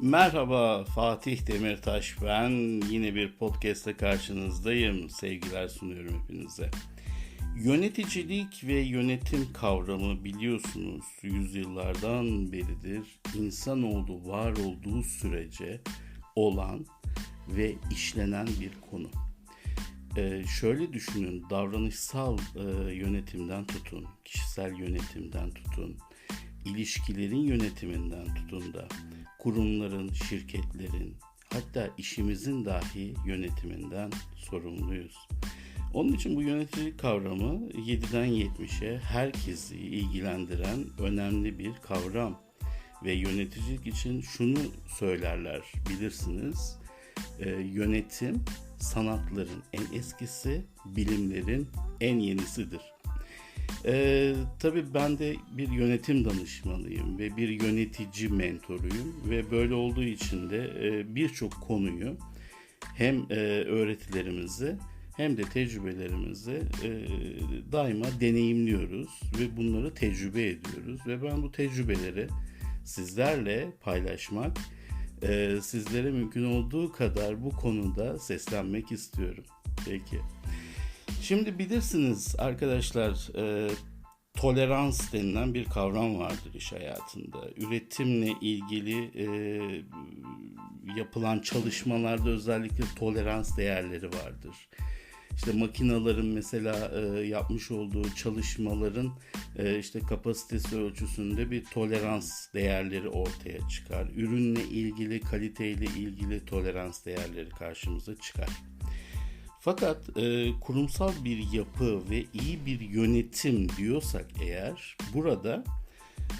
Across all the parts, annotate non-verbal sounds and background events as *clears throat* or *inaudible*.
Merhaba Fatih Demirtaş ben. Yine bir podcast'te karşınızdayım. Sevgiler sunuyorum hepinize. Yöneticilik ve yönetim kavramı biliyorsunuz yüzyıllardan beridir insanoğlu var olduğu sürece olan ve işlenen bir konu. Ee, şöyle düşünün davranışsal e, yönetimden tutun, kişisel yönetimden tutun, ilişkilerin yönetiminden tutun da kurumların, şirketlerin hatta işimizin dahi yönetiminden sorumluyuz. Onun için bu yönetici kavramı 7'den 70'e herkesi ilgilendiren önemli bir kavram. Ve yöneticilik için şunu söylerler bilirsiniz. E, yönetim sanatların en eskisi, bilimlerin en yenisidir. Ee, tabii ben de bir yönetim danışmanıyım ve bir yönetici mentoruyum ve böyle olduğu için de e, birçok konuyu hem e, öğretilerimizi hem de tecrübelerimizi e, daima deneyimliyoruz ve bunları tecrübe ediyoruz ve ben bu tecrübeleri sizlerle paylaşmak, e, sizlere mümkün olduğu kadar bu konuda seslenmek istiyorum. Peki. Şimdi bilirsiniz arkadaşlar e, tolerans denilen bir kavram vardır iş hayatında. Üretimle ilgili e, yapılan çalışmalarda özellikle tolerans değerleri vardır. İşte makinaların mesela e, yapmış olduğu çalışmaların e, işte kapasitesi ölçüsünde bir tolerans değerleri ortaya çıkar. Ürünle ilgili, kaliteyle ilgili tolerans değerleri karşımıza çıkar. Fakat e, kurumsal bir yapı ve iyi bir yönetim diyorsak eğer burada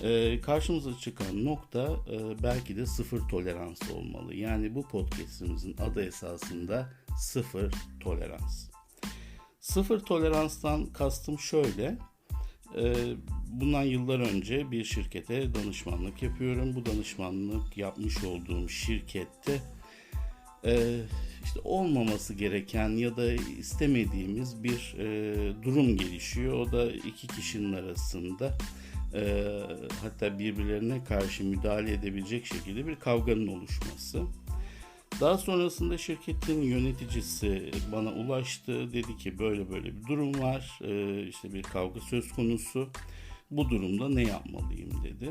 e, karşımıza çıkan nokta e, belki de sıfır tolerans olmalı. Yani bu podcastimizin adı esasında sıfır tolerans. Sıfır toleranstan kastım şöyle. E, bundan yıllar önce bir şirkete danışmanlık yapıyorum. Bu danışmanlık yapmış olduğum şirkette e, işte olmaması gereken ya da istemediğimiz bir e, durum gelişiyor. O da iki kişinin arasında e, hatta birbirlerine karşı müdahale edebilecek şekilde bir kavganın oluşması. Daha sonrasında şirketin yöneticisi bana ulaştı. Dedi ki böyle böyle bir durum var. E, işte bir kavga söz konusu. Bu durumda ne yapmalıyım dedi.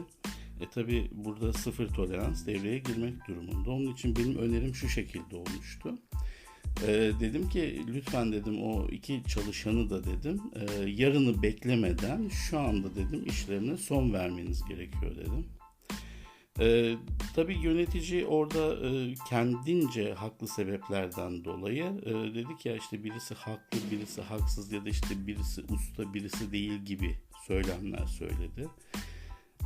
E tabi burada sıfır tolerans devreye girmek durumunda. Onun için benim önerim şu şekilde olmuştu. E, dedim ki lütfen dedim o iki çalışanı da dedim e, yarını beklemeden şu anda dedim işlerine son vermeniz gerekiyor dedim. E, tabii yönetici orada e, kendince haklı sebeplerden dolayı e, dedi ki ya işte birisi haklı, birisi haksız ya da işte birisi usta, birisi değil gibi söylemler söyledi.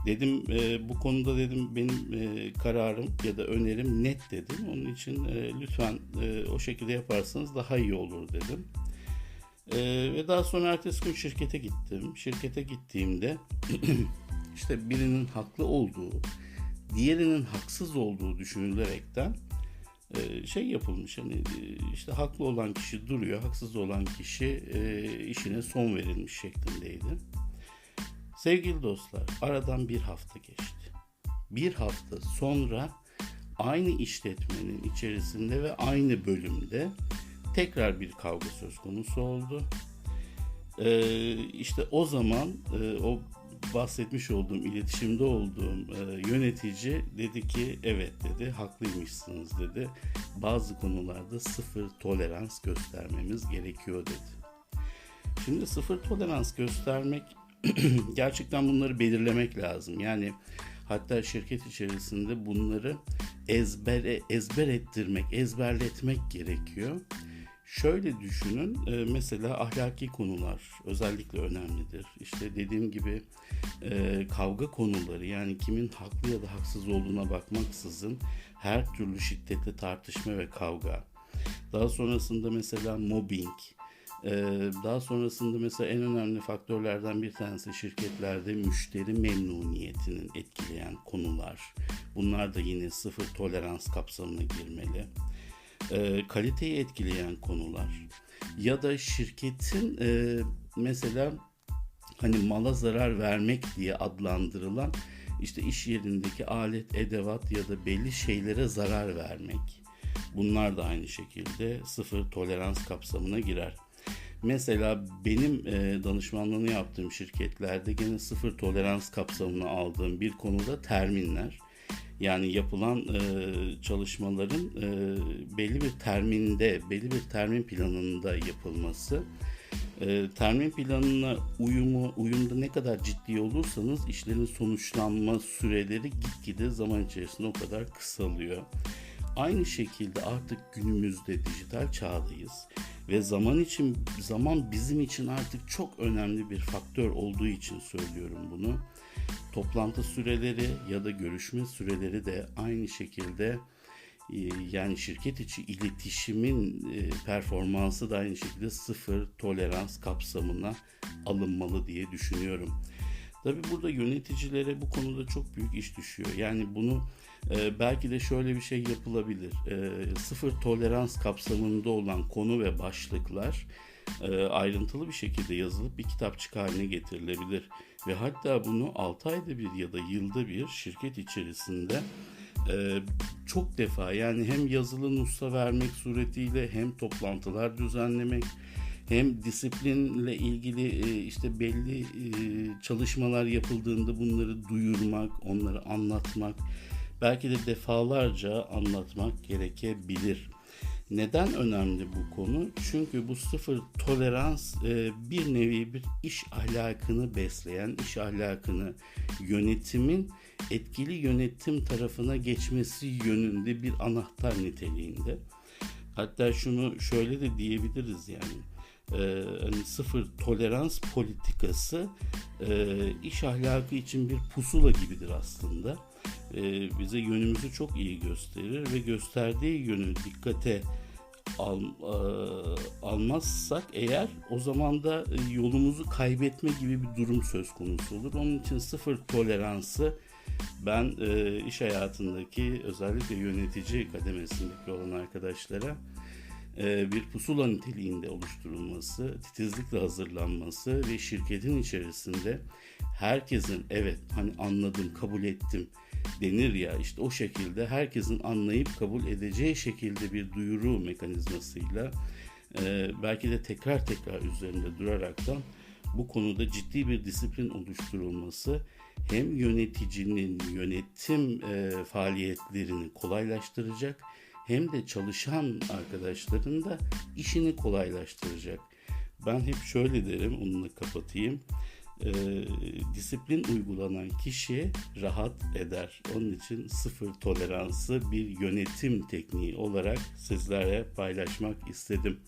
Dedim e, bu konuda dedim benim e, kararım ya da önerim net dedim. Onun için e, lütfen e, o şekilde yaparsanız daha iyi olur dedim. E, ve daha sonra ertesi gün şirkete gittim. Şirkete gittiğimde *clears throat* işte birinin haklı olduğu, diğerinin haksız olduğu düşünülerekten e, şey yapılmış. Hani e, işte haklı olan kişi duruyor, haksız olan kişi e, işine son verilmiş şeklindeydi. Sevgili dostlar, aradan bir hafta geçti. Bir hafta sonra aynı işletmenin içerisinde ve aynı bölümde tekrar bir kavga söz konusu oldu. Ee, işte o zaman e, o bahsetmiş olduğum, iletişimde olduğum e, yönetici dedi ki evet dedi, haklıymışsınız dedi. Bazı konularda sıfır tolerans göstermemiz gerekiyor dedi. Şimdi sıfır tolerans göstermek *clears throat* gerçekten bunları belirlemek lazım. Yani hatta şirket içerisinde bunları ezbere ezber ettirmek, ezberletmek gerekiyor. Şöyle düşünün, e, mesela ahlaki konular özellikle önemlidir. İşte dediğim gibi e, kavga konuları yani kimin haklı ya da haksız olduğuna bakmaksızın her türlü şiddetli tartışma ve kavga. Daha sonrasında mesela mobbing, daha sonrasında mesela en önemli faktörlerden bir tanesi şirketlerde müşteri memnuniyetinin etkileyen konular. Bunlar da yine sıfır tolerans kapsamına girmeli. Ee, kaliteyi etkileyen konular. Ya da şirketin e, mesela hani mala zarar vermek diye adlandırılan işte iş yerindeki alet, edevat ya da belli şeylere zarar vermek. Bunlar da aynı şekilde sıfır tolerans kapsamına girer. Mesela benim e, danışmanlığını yaptığım şirketlerde gene sıfır tolerans kapsamına aldığım bir konuda terminler. Yani yapılan e, çalışmaların e, belli bir terminde, belli bir termin planında yapılması. E, termin planına uyumu, uyumda ne kadar ciddi olursanız işlerin sonuçlanma süreleri gitgide zaman içerisinde o kadar kısalıyor. Aynı şekilde artık günümüzde dijital çağdayız ve zaman için zaman bizim için artık çok önemli bir faktör olduğu için söylüyorum bunu. Toplantı süreleri ya da görüşme süreleri de aynı şekilde e, yani şirket içi iletişimin e, performansı da aynı şekilde sıfır tolerans kapsamına alınmalı diye düşünüyorum. Tabii burada yöneticilere bu konuda çok büyük iş düşüyor. Yani bunu e, belki de şöyle bir şey yapılabilir. E, sıfır tolerans kapsamında olan konu ve başlıklar e, ayrıntılı bir şekilde yazılıp bir kitapçık haline getirilebilir. Ve hatta bunu 6 ayda bir ya da yılda bir şirket içerisinde e, çok defa yani hem yazılı nusa vermek suretiyle hem toplantılar düzenlemek hem disiplinle ilgili e, işte belli e, çalışmalar yapıldığında bunları duyurmak, onları anlatmak, belki de defalarca anlatmak gerekebilir. Neden önemli bu konu? Çünkü bu sıfır tolerans e, bir nevi bir iş ahlakını besleyen, iş ahlakını yönetimin etkili yönetim tarafına geçmesi yönünde bir anahtar niteliğinde. Hatta şunu şöyle de diyebiliriz yani e, hani sıfır tolerans politikası e, iş ahlakı için bir pusula gibidir aslında. E, bize yönümüzü çok iyi gösterir ve gösterdiği yönü dikkate al, e, almazsak eğer o zaman da yolumuzu kaybetme gibi bir durum söz konusu olur. Onun için sıfır toleransı ben e, iş hayatındaki özellikle yönetici kademesindeki olan arkadaşlara e, bir pusula niteliğinde oluşturulması, titizlikle hazırlanması ve şirketin içerisinde herkesin evet hani anladım, kabul ettim. denir ya işte o şekilde herkesin anlayıp kabul edeceği şekilde bir duyuru mekanizmasıyla e, belki de tekrar tekrar üzerinde duraraktan bu konuda ciddi bir disiplin oluşturulması hem yöneticinin yönetim e, faaliyetlerini kolaylaştıracak hem de çalışan arkadaşların da işini kolaylaştıracak. Ben hep şöyle derim, onunla kapatayım. E, disiplin uygulanan kişi rahat eder. Onun için sıfır toleransı bir yönetim tekniği olarak sizlere paylaşmak istedim.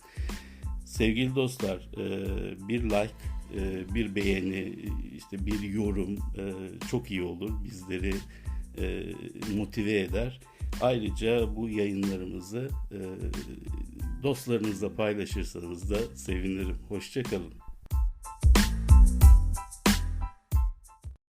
Sevgili dostlar, e, bir like, e, bir beğeni, işte bir yorum e, çok iyi olur. Bizleri e, motive eder. Ayrıca bu yayınlarımızı e, dostlarınızla paylaşırsanız da sevinirim. Hoşçakalın.